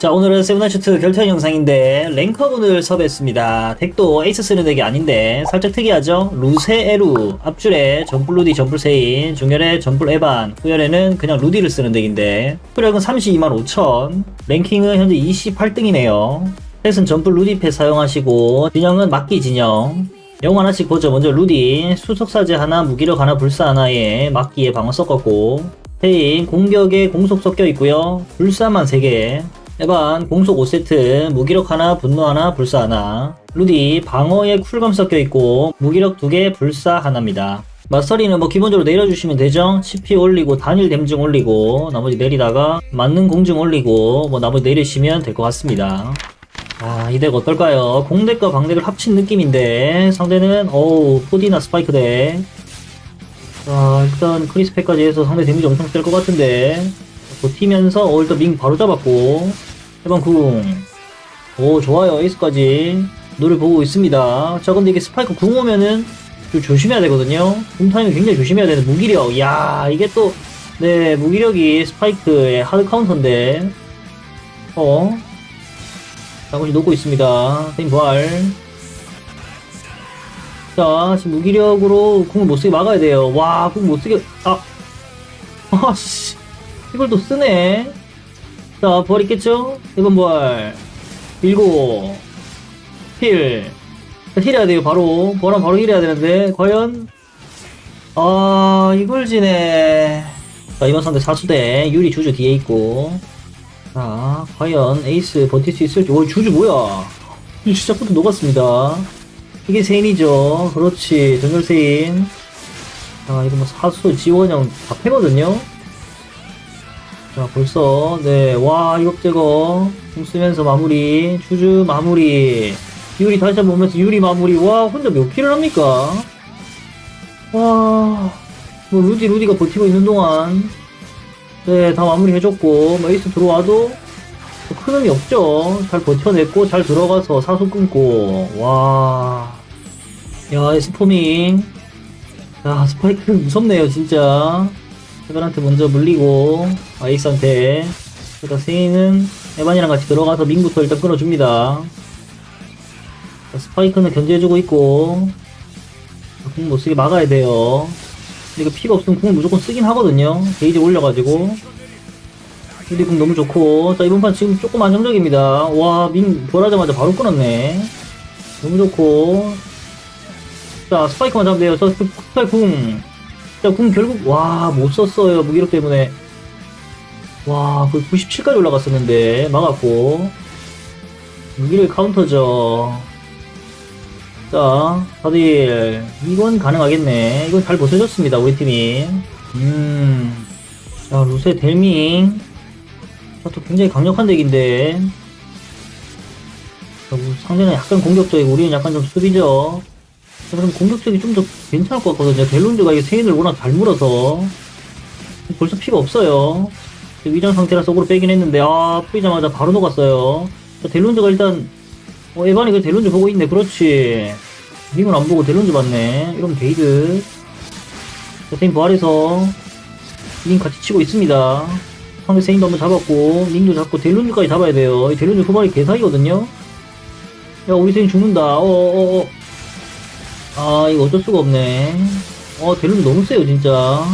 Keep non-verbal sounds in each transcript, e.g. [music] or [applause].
자 오늘은 세븐나이트 결투 영상인데 랭커분을 섭외했습니다. 덱도 에이스 쓰는 덱이 아닌데 살짝 특이하죠? 루세 에루 앞줄에 전불 루디 전불 세인 중열에 전불 에반 후열에는 그냥 루디를 쓰는 덱인데 수력은 32만 5천 랭킹은 현재 28등이네요. 펫은 전불 루디 펫 사용하시고 진영은 막기 진영. 영 하나씩 보죠. 먼저 루디 수속사제 하나 무기력 하나 불사 하나에 막기에 방어 섞었고 페인 공격에 공속 섞여 있고요. 불사만 3개 에반 공속 5세트 무기력 하나 분노 하나 불사 하나. 루디 방어에 쿨감 섞여 있고 무기력 2개 불사 하나입니다. 마스터리는 뭐 기본적으로 내려주시면 되죠? CP 올리고 단일 댐증 올리고 나머지 내리다가 맞는 공증 올리고 뭐 나머지 내리시면 될 것 같습니다. 아, 이 덱 어떨까요? 공덱과 방덱을 합친 느낌인데 상대는 어우 포디나 스파이크 덱. 자, 일단 크리스펙까지 해서 상대 데미지 엄청 셀 것 같은데. 버티면서 어 일단 밍 바로 잡았고 해방 궁. 오 좋아요 에이스까지 노를 보고 있습니다. 자 근데 이게 스파이크 궁 오면은 좀 조심해야 되거든요. 궁 타이밍 굉장히 조심해야 되는 무기력. 야 이게 또 네 무기력이 스파이크의 하드 카운터인데 어 자군이 놓고 있습니다. 세임 부활. 자 지금 무기력으로 궁을 못쓰게 막아야 돼요. 와 궁 못쓰게 아 [laughs] 아씨 이걸 또 쓰네. 자, 부활 있겠죠? 1번 부활. 밀고. 힐. 자, 힐해야 돼요, 바로. 부활하면 바로 힐해야 되는데, 과연? 아, 이걸 지네. 자, 이번 상대 사수대. 유리 주주 뒤에 있고. 자, 과연 에이스 버틸 수 있을지. 오, 주주 뭐야? 시작부터 녹았습니다. 이게 세인이죠. 그렇지. 전멸 세인. 자, 이거 뭐 사수, 지원형 다 패거든요. 자 벌써 네와 이것저것. 공 쓰면서 마무리 주주 마무리. 유리 다시 한번 보면서 유리 마무리. 와 혼자 몇 킬을 합니까? 와뭐 루디 루디가 버티고 있는 동안. 네다 마무리 해줬고 뭐 에이스 들어와도 뭐큰 의미 없죠. 잘 버텨냈고 잘 들어가서 사수 끊고. 와야 스포밍. 야 스파이크 무섭네요 진짜 에반한테 먼저 물리고 아이스한테. 그러다 세이는 에반이랑 같이 들어가서 밍부터 일단 끊어줍니다. 자, 스파이크는 견제해주고 있고 궁 못쓰게 막아야 돼요. 근데 이거 피가 없으면 궁을 무조건 쓰긴 하거든요. 게이지 올려가지고. 근데 궁 너무 좋고. 자 이번 판 지금 조금 안정적입니다. 와밍 부활하자마자 바로 끊었네. 너무 좋고. 자 스파이크만 잡으면 돼요. 저 스파이크 궁 자, 궁 결국, 와, 못 썼어요. 무기력 때문에. 와, 그 97까지 올라갔었는데, 막았고. 무기력 카운터죠. 자, 다들, 이건 가능하겠네. 이건 잘 버텨줬습니다, 우리 팀이. 음. 자, 루세 델밍. 자, 또 굉장히 강력한 덱인데. 자, 뭐 상대는 약간 공격적이고, 우리는 약간 좀 수비죠. 그럼 공격적이 좀 더 괜찮을 것 같거든요. 델론즈가 이 세인을 워낙 잘 물어서 벌써 피가 없어요. 위장 상태라 속으로 빼긴 했는데 아 뿌리자마자 바로 녹았어요. 자, 델론즈가 일단 어, 에반이 그 델론즈 보고 있네. 그렇지. 링은 안 보고 델론즈 봤네. 이러면 게이드. 자, 세인 부활해서 링 같이 치고 있습니다. 상대 세인도 한번 잡았고 링도 잡고 델론즈까지 잡아야 돼요. 이 델론즈 후발이 개사기거든요. 야 우리 세인 죽는다. 어어어. 어, 어. 아 이거 어쩔 수가 없네. 어 델룸 너무 세요 진짜.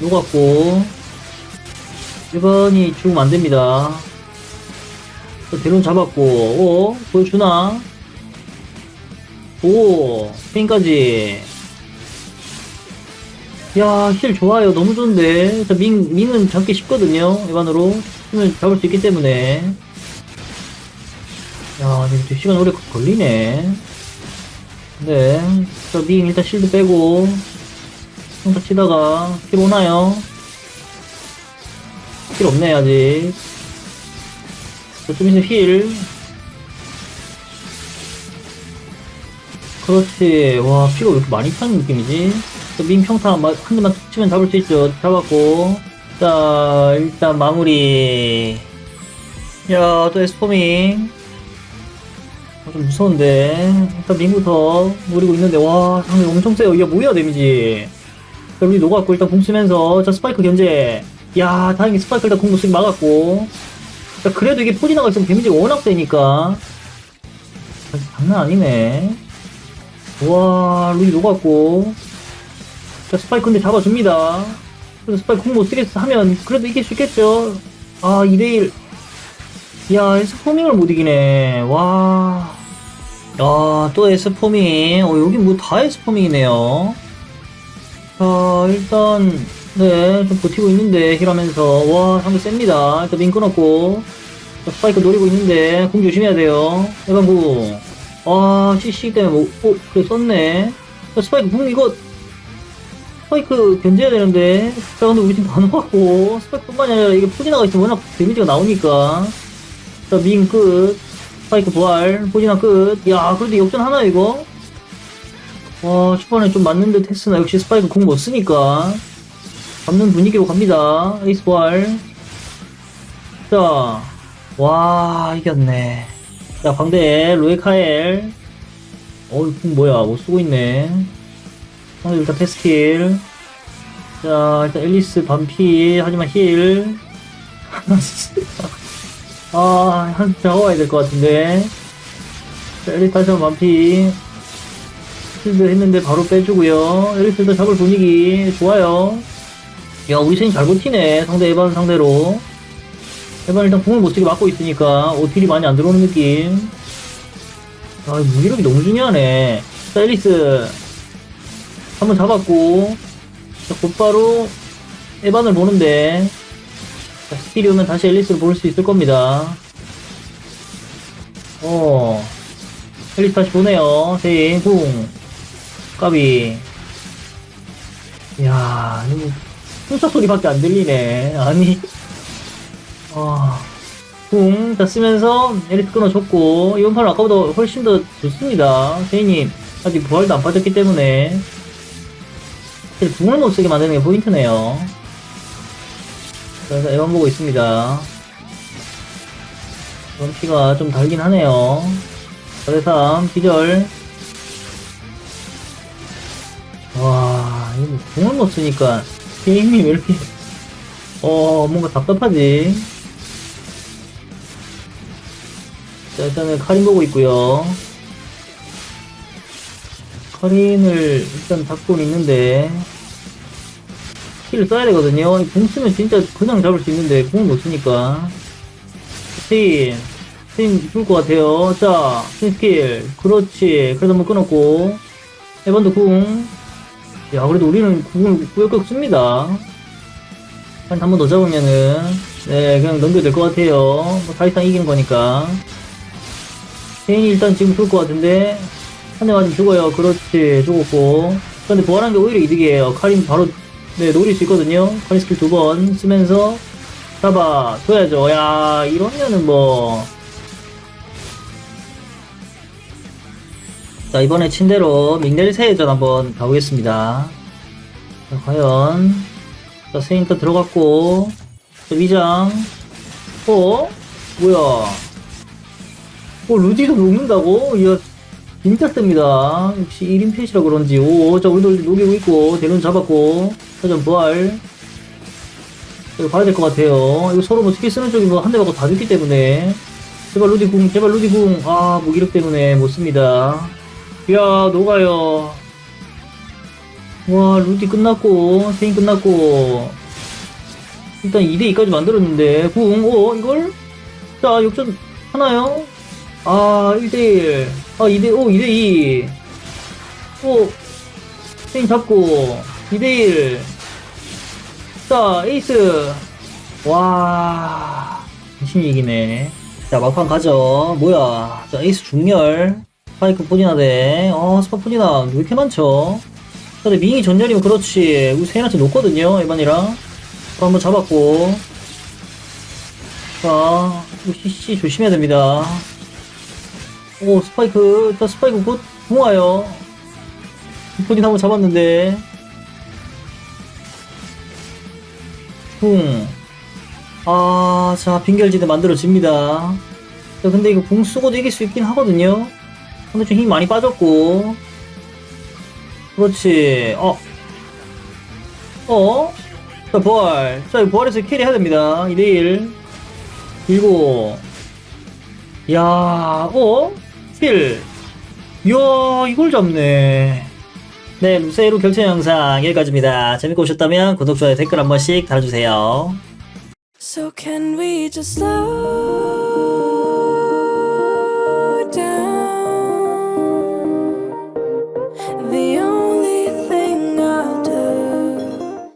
녹았고. 1번이 죽으면 안됩니다. 델룸 잡았고. 오 보여주나? 오 스페인까지. 야힐 좋아요. 너무 좋은데. 자, 민, 민은 잡기 쉽거든요 일반으로. 힘을 잡을 수 있기 때문에. 야 근데 시간 오래 걸리네 네. 저님 일단 실드 빼고. 평타 치다가 킬 오나요? 킬 없네 아직. 저좀 있으면 힐. 그렇지. 와 피가 왜 이렇게 많이 타는 느낌이지? 민 평타 한 대만 툭 치면 잡을 수 있죠. 잡았고. 자 일단 마무리. 야 또 에스포밍. 아, 좀 무서운데 일단 민부터 노리고 있는데 와 상대 엄청 세요 이게 뭐야 데미지 자 우리 녹았고 일단 공 쓰면서 자 스파이크 견제 야 다행히 스파이크 일단 공도 쓰기 막았고 자, 그래도 이게 포지나가 있으면 데미지가 워낙 세니까. 장난 아니네. 와, 루이 녹았고. 자, 스파이크 근데 잡아줍니다. 그래서 스파이크 궁못 쓰겠어 하면 그래도 이길 수 있겠죠. 아, 2대1. 야, 에스포밍을 못 이기네. 와. 야, 또 에스포밍. 어, 여기 뭐 다 에스포밍이네요. 자, 일단, 네, 좀 버티고 있는데, 힐하면서. 와, 상대 셉니다. 일단 민 끊었고. 자, 스파이크 노리고 있는데, 궁 조심해야 돼요. 해방궁. 와, CC 때문에 뭐, 어, 그래, 썼네. 자, 스파이크 궁 이거, 스파이크 견제해야 되는데. 자, 근데 우리 팀다 녹았고. 스파이크 뿐만이 아니라 이게 포지나가 있으면 워낙 데미지가 나오니까. 자, 민 끝. 스파이크 부활. 포지나 끝. 야, 그래도 역전 하나, 이거? 와, 초반에 좀 맞는 듯 했으나 역시 스파이크 공 못 쓰니까. 잡는 분위기로 갑니다. 에이스 부활. 자, 와, 이겼네. 자, 광대, 로에카엘. 어이, 궁 뭐야, 못 쓰고 있네. 상대 일단 패스킬. 자, 일단 앨리스 반피, 하지만 힐. [laughs] 아, 한, 잡아와야 될 것 같은데. 자, 앨리스 다시 한번 반피. 실드 했는데 바로 빼주고요. 앨리스도 잡을 분위기 좋아요. 야, 우리 셋이 잘 버티네. 상대 에반 상대로. 에반 일단 공을 못 쓰게 막고 있으니까 오딜이 많이 안 들어오는 느낌. 아, 무기력이 너무 중요하네. 자, 앨리스. 한번 잡았고. 자, 곧바로 에반을 보는데. 자, 스킬이 오면 다시 앨리스를 볼수 있을 겁니다. 어. 앨리스 다시 보네요. 세인, 궁. 까비. 이야, 풍차 소리밖에 안 들리네. 아니. 아. 궁, 다 쓰면서 에리트 끊어줬고, 이번 판은 아까보다 훨씬 더 좋습니다. 세이님, 아직 부활도 안 빠졌기 때문에. 궁을 못 쓰게 만드는 게 포인트네요. 그래서 에반 보고 있습니다. 이번 피가 좀 달긴 하네요. 4대3, 기절. 와, 이거 공을 못 쓰니까 게임이 왜 이렇게, 어, 뭔가 답답하지? 자, 일단은 카린 보고 있고요 카린을 일단 잡고는 있는데, 킬을 써야 되거든요. 이공 쓰면 진짜 그냥 잡을 수 있는데, 공을 못 쓰니까. 스팀, 스팀 죽을 것 같아요. 자, 스팀 스킬. 그렇지. 그래서 한번 끊었고, 에반도 궁. 야, 그래도 우리는 궁을 꾸역꾸역 씁니다. 한 한 번 더 잡으면은, 네, 그냥 넘겨도 될 것 같아요. 뭐, 사실상 이긴 거니까. 케인이 일단 지금 죽을 것 같은데, 한 대 맞으면 죽어요. 그렇지, 죽었고. 근데 부활한 게 오히려 이득이에요. 카린 바로, 네, 노릴 수 있거든요. 카린 스킬 두 번 쓰면서, 잡아, 줘야죠. 야, 이러면은 뭐. 자, 이번에 친대로 밍넬세전 한번 가보겠습니다. 자, 과연. 자, 세인터 들어갔고. 자, 위장. 어? 뭐야. 어, 루디도 녹는다고? 이야, 진짜 셉니다. 역시 1인 펫이라 그런지. 오, 자, 우리도 녹이고 있고, 대륜 잡았고, 사전 부활. 이거 봐야 될 것 같아요. 이거 서로 뭐 스킬 쓰는 쪽이 뭐 한 대 맞고 다 죽기 때문에. 제발 루디 궁, 제발 루디 궁. 아, 무기력 때문에 못 씁니다. 이야, 녹아요. 와, 루디 끝났고, 세인 끝났고. 일단 2대2까지 만들었는데, 궁, 오, 이걸? 자, 역전 하나요? 아, 1대1. 아, 2대, 오, 2대2. 오, 세인 잡고, 2대1. 자, 에이스. 와, 미친 얘기네. 자, 막판 가죠. 뭐야. 자, 에이스 중렬. 스파이크 포지나 대. 어, 스파 포지나. 왜 이렇게 많죠? 자, 근데 밍이 전열이면 그렇지. 우리 세인한테 놓거든요, 에반이랑. 또 한번 잡았고. 자, 이거 CC 조심해야 됩니다. 오, 스파이크. 일단 스파이크 곧 모아요. 포진 한번 잡았는데. 붕. 아, 자, 빙결지대 만들어집니다. 자, 근데 이거 붕 쓰고도 이길 수 있긴 하거든요. 근데 좀 힘이 많이 빠졌고. 그렇지. 어. 어? 자, 부활. 자, 부활해서 캐리 해야 됩니다. 2대1. 그리고 야, 어? 힐. 이야, 이걸 잡네. 네, 루세이로 결투 영상 여기까지입니다. 재밌게 보셨다면 구독, 좋아요, 댓글 한 번씩 달아주세요. So